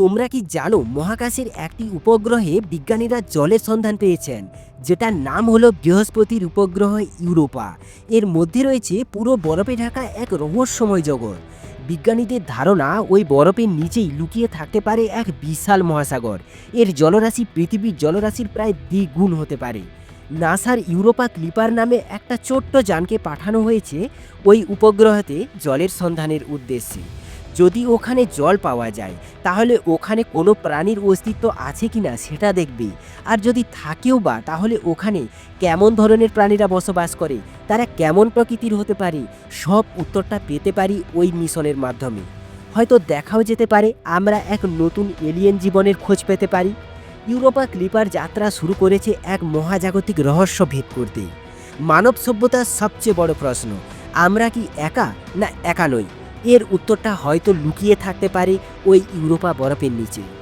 তোমরা কি জানো মহাকাশের একটি উপগ্রহে বিজ্ঞানীরা জলের সন্ধান পেয়েছেন, যেটার নাম হলো বৃহস্পতির উপগ্রহ ইউরোপা। এর মধ্যে রয়েছে পুরো বরফে ঢাকা এক রহস্যময় জগৎ। বিজ্ঞানীদের ধারণা ওই বরফের নিচেই লুকিয়ে থাকতে পারে এক বিশাল মহাসাগর। এর জলরাশি পৃথিবীর জলরাশির প্রায় দ্বিগুণ হতে পারে। নাসার ইউরোপা ক্লিপার নামে একটা ছোট্ট যানকে পাঠানো হয়েছে ওই উপগ্রহতে জলের সন্ধানের উদ্দেশ্যে। যদি ওখানে জল পাওয়া যায়, তাহলে ওখানে কোনো প্রাণীর অস্তিত্ব আছে কিনা সেটা দেখবে। আর যদি থাকেও বা, তাহলে ওখানে কেমন ধরনের প্রাণীরা বসবাস করে, তারা কেমন প্রকৃতির হতে পারে, সব উত্তরটা পেতে পারি ওই মিশনের মাধ্যমে। হয়তো দেখাও যেতে পারে, আমরা এক নতুন এলিয়েন জীবনের খোঁজ পেতে পারি। ইউরোপা ক্লিপার যাত্রা শুরু করেছে এক মহাজাগতিক রহস্য ভেদ করতে। মানব সভ্যতার সবচেয়ে বড় প্রশ্ন, আমরা কি একা না একা নই? এর উত্তরটা হয়তো লুকিয়ে থাকতে পারে ওই ইউরোপা বরফের নিচে।